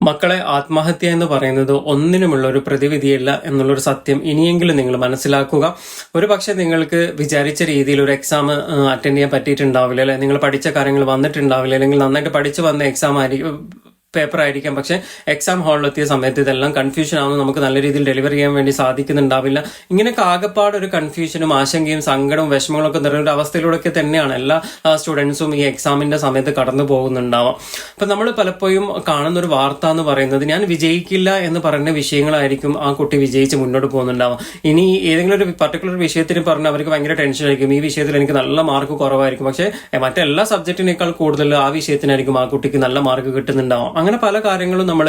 മക്കളെ ആത്മഹത്യ എന്ന് പറയുന്നത് ഒന്നിനുമുള്ള ഒരു പ്രതിവിധിയല്ല എന്നുള്ളൊരു സത്യം ഇനിയെങ്കിലും നിങ്ങൾ മനസ്സിലാക്കുക. ഒരു പക്ഷെ നിങ്ങൾക്ക് വിചാരിച്ച രീതിയിൽ ഒരു എക്സാം അറ്റൻഡ് ചെയ്യാൻ പറ്റിയിട്ടുണ്ടാവില്ല അല്ലെ? നിങ്ങൾ പഠിച്ച കാര്യങ്ങൾ വന്നിട്ടുണ്ടാവില്ല അല്ലെങ്കിൽ നന്നായിട്ട് പഠിച്ചു വന്ന എക്സാം ആയിരിക്കും പേപ്പർ ആയിരിക്കാം. പക്ഷെ എക്സാം ഹാളിലെത്തിയ സമയത്ത് ഇതെല്ലാം കൺഫ്യൂഷൻ ആവുന്നു. നമുക്ക് നല്ല രീതിയിൽ ഡെലിവർ ചെയ്യാൻ വേണ്ടി സാധിക്കുന്നുണ്ടാവില്ല. ഇങ്ങനെയൊക്കെ ആകെപ്പാട് ഒരു കൺഫ്യൂഷനും ആശങ്കയും സങ്കടവും വിഷമങ്ങളും ഒക്കെ നിറഞ്ഞ ഒരു അവസ്ഥയിലൂടെയൊക്കെ തന്നെയാണ് എല്ലാ സ്റ്റുഡൻസും ഈ എക്സാമിന്റെ സമയത്ത് കടന്നു പോകുന്നുണ്ടാവാം. അപ്പൊ നമ്മൾ പലപ്പോഴും കാണുന്ന ഒരു വാർത്ത എന്ന് പറയുന്നത് ഞാൻ വിജയിക്കില്ല എന്ന് പറയുന്ന വിഷയങ്ങളായിരിക്കും ആ കുട്ടി വിജയിച്ച് മുന്നോട്ട് പോകുന്നുണ്ടാവാം. ഇനി ഏതെങ്കിലും ഒരു പർട്ടിക്കുലർ വിഷയത്തിന് പറഞ്ഞ് അവർക്ക് ഭയങ്കര ടെൻഷൻ ആയിരിക്കും. ഈ വിഷയത്തിൽ എനിക്ക് നല്ല മാർക്ക് കുറവായിരിക്കും. പക്ഷേ മറ്റെല്ലാ സബ്ജക്റ്റിനേക്കാൾ കൂടുതൽ ആ വിഷയത്തിനായിരിക്കും ആ കുട്ടിക്ക് നല്ല മാർക്ക് കിട്ടുന്നുണ്ടാവും. അങ്ങനെ പല കാര്യങ്ങളും നമ്മൾ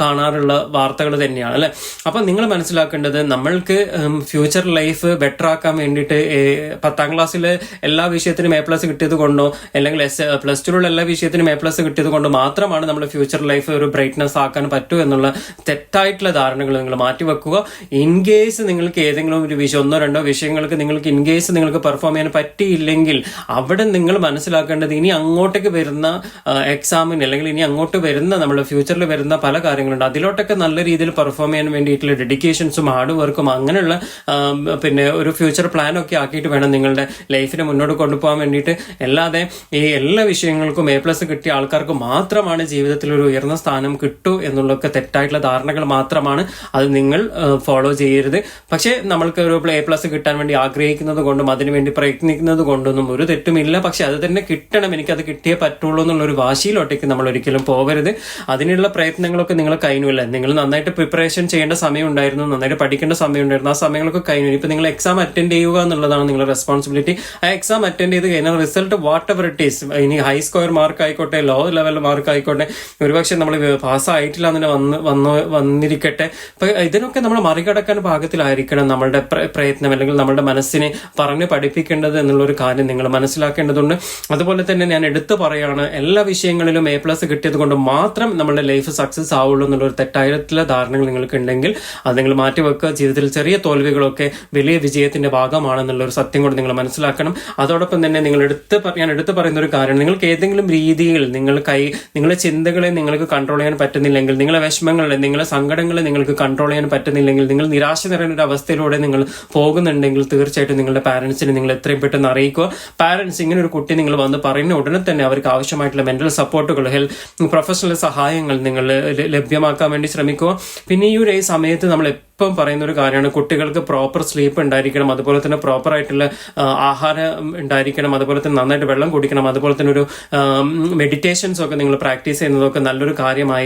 കാണാറുള്ള വാർത്തകൾ തന്നെയാണ് അല്ലെ? അപ്പൊ നിങ്ങൾ മനസ്സിലാക്കേണ്ടത് നമ്മൾക്ക് ഫ്യൂച്ചർ ലൈഫ് ബെറ്റർ ആക്കാൻ വേണ്ടിയിട്ട് പത്താം ക്ലാസ്സിൽ എല്ലാ വിഷയത്തിനും എ പ്ലസ് കിട്ടിയത് കൊണ്ടോ അല്ലെങ്കിൽ എസ് പ്ലസ് ടുള്ള എല്ലാ വിഷയത്തിനും എ പ്ലസ് കിട്ടിയത് കൊണ്ട് മാത്രമാണ് നമ്മൾ ഫ്യൂച്ചർ ലൈഫ് ഒരു ബ്രൈറ്റ്നസ് ആക്കാൻ പറ്റൂ എന്നുള്ള തെറ്റായിട്ടുള്ള ധാരണകൾ നിങ്ങൾ മാറ്റിവെക്കുക ഇൻ കേസ് നിങ്ങൾക്ക് ഏതെങ്കിലും ഒരു വിഷയം ഒന്നോ രണ്ടോ വിഷയങ്ങൾക്ക് നിങ്ങൾക്ക് ഇൻ കേസ് നിങ്ങൾക്ക് പെർഫോം ചെയ്യാൻ പറ്റിയില്ലെങ്കിൽ അവിടെ നിങ്ങൾ മനസ്സിലാക്കേണ്ടത് ഇനി അങ്ങോട്ടേക്ക് വരുന്ന എക്സാമിന് അല്ലെങ്കിൽ ഇനി അങ്ങോട്ട് വരുന്ന നമ്മുടെ ഫ്യൂച്ചറിൽ വരുന്ന പല കാര്യങ്ങളുണ്ട്. അതിലോട്ടൊക്കെ നല്ല രീതിയിൽ പെർഫോം ചെയ്യാൻ വേണ്ടിയിട്ടുള്ള ഡെഡിക്കേഷൻസും ഹാർഡ് വർക്കും അങ്ങനെയുള്ള പിന്നെ ഒരു ഫ്യൂച്ചർ പ്ലാൻ ഒക്കെ ആക്കിയിട്ട് വേണം നിങ്ങളുടെ ലൈഫിനെ മുന്നോട്ട് കൊണ്ടുപോകാൻ വേണ്ടിയിട്ട്. അല്ലാതെ ഈ എല്ലാ വിഷയങ്ങൾക്കും എ പ്ലസ് കിട്ടിയ ആൾക്കാർക്ക് മാത്രമാണ് ജീവിതത്തിൽ ഒരു ഉയർന്ന സ്ഥാനം കിട്ടൂ എന്നുള്ളതൊക്കെ തെറ്റായിട്ടുള്ള ധാരണകൾ മാത്രമാണ് അത് നിങ്ങൾ ഫോളോ ചെയ്യരുത്. പക്ഷേ നമ്മൾക്ക് ഒരു എ പ്ലസ് കിട്ടാൻ വേണ്ടി ആഗ്രഹിക്കുന്നത് കൊണ്ടും അതിനുവേണ്ടി പ്രയത്നിക്കുന്നത് കൊണ്ടൊന്നും ഒരു തെറ്റുമില്ല. പക്ഷെ അത് തന്നെ കിട്ടണം എനിക്കത് കിട്ടിയേ പറ്റുള്ളൂ എന്നുള്ള ഒരു വാശിയിലോട്ടേക്ക് നമ്മൾ ഒരിക്കലും പോകരുത് അതിനുള്ള പ്രയത്നങ്ങളൊക്കെ നിങ്ങൾ കഴിഞ്ഞില്ല നിങ്ങൾ നന്നായിട്ട് പ്രിപ്പറേഷൻ ചെയ്യേണ്ട സമയം ഉണ്ടായിരുന്നു നന്നായിട്ട് പഠിക്കേണ്ട സമയം ഉണ്ടായിരുന്നു ആ സമയങ്ങളൊക്കെ കഴിഞ്ഞു. ഇപ്പൊ നിങ്ങൾ എക്സാം അറ്റൻഡ് ചെയ്യുക എന്നുള്ളതാണ് നിങ്ങളുടെ റെസ്പോൺസിബിലിറ്റി ആ എക്സാം അറ്റൻഡ് ചെയ്ത് കഴിഞ്ഞാൽ result whatever it is ഇനി ഹൈ സ്കോർ മാർക്ക് ആയിക്കോട്ടെ ലോ ലെവൽ മാർക്ക് ആയിക്കോട്ടെ ഒരുപക്ഷെ നമ്മൾ പാസ്സായിട്ടില്ല എന്ന് വന്ന് വന്ന് വന്നിരിക്കട്ടെ. അപ്പൊ ഇതിനൊക്കെ നമ്മൾ മറികടക്കാൻ പാകത്തിലായിരിക്കണം നമ്മളുടെ പ്ര- പ്രയത്നം അല്ലെങ്കിൽ നമ്മുടെ മനസ്സിനെ പറഞ്ഞ് പഠിപ്പിക്കേണ്ടത് എന്നുള്ള ഒരു കാര്യം നിങ്ങൾ മനസ്സിലാക്കേണ്ടതുണ്ട്. അതുപോലെ തന്നെ ഞാൻ എടുത്തു പറയാണ് എല്ലാ വിഷയങ്ങളിലും എ പ്ലസ് കിട്ടിയത് കൊണ്ട് മാത്രം നമ്മുടെ ലൈഫ് സക്സസ് ആവുള്ളൂ എന്നുള്ള ഒരു തെറ്റായിട്ടുള്ള ധാരണകൾ നിങ്ങൾക്ക് ഉണ്ടെങ്കിൽ അത് നിങ്ങൾ മാറ്റി വെക്കുക. ജീവിതത്തിൽ ചെറിയ തോൽവികളൊക്കെ വലിയ വിജയത്തിന്റെ ഭാഗമാണെന്നുള്ള ഒരു സത്യം കൂടി നിങ്ങൾ മനസ്സിലാക്കണം. അതോടൊപ്പം തന്നെ നിങ്ങൾ എടുത്ത് ഞാൻ എടുത്തു പറയുന്ന ഒരു കാര്യം നിങ്ങൾക്ക് ഏതെങ്കിലും രീതിയിൽ നിങ്ങൾ കൈ നിങ്ങളുടെ ചിന്തകളെ നിങ്ങൾക്ക് കൺട്രോൾ ചെയ്യാൻ പറ്റുന്നില്ലെങ്കിൽ നിങ്ങളെ വിഷമങ്ങളെ നിങ്ങളുടെ സങ്കടങ്ങളെ നിങ്ങൾക്ക് കൺട്രോൾ ചെയ്യാൻ പറ്റുന്നില്ലെങ്കിൽ നിങ്ങൾ നിരാശ നിറഞ്ഞ ഒരു അവസ്ഥയിലൂടെ നിങ്ങൾ പോകുന്നുണ്ടെങ്കിൽ തീർച്ചയായിട്ടും നിങ്ങളുടെ പാരന്റ്സിനെ നിങ്ങൾ എത്രയും പെട്ടെന്ന് അറിയിക്കുക. പാരന്റ്സ് ഇങ്ങനെ ഒരു കുട്ടി നിങ്ങൾ വന്ന് പറയുന്ന ഉടനെ തന്നെ അവർക്ക് ആവശ്യമായിട്ടുള്ള മെന്റൽ സപ്പോർട്ടുകൾ ഹെൽത്ത് പ്രൊഫഷണൽ സഹായങ്ങൾ നിങ്ങൾ ലഭ്യമാക്കാൻ വേണ്ടി ശ്രമിക്കുക. പിന്നെ ഈ ഒരു സമയത്ത് നമ്മൾ എപ്പം പറയുന്ന ഒരു കാര്യമാണ് കുട്ടികൾക്ക് പ്രോപ്പർ സ്ലീപ്പ് ഉണ്ടായിരിക്കണം അതുപോലെ തന്നെ പ്രോപ്പർ ആയിട്ടുള്ള ആഹാരം ഉണ്ടായിരിക്കണം അതുപോലെ തന്നെ നന്നായിട്ട് വെള്ളം കുടിക്കണം അതുപോലെ തന്നെ ഒരു മെഡിറ്റേഷൻസ് ഒക്കെ നിങ്ങൾ പ്രാക്ടീസ് ചെയ്യുന്നതൊക്കെ നല്ലൊരു കാര്യമായി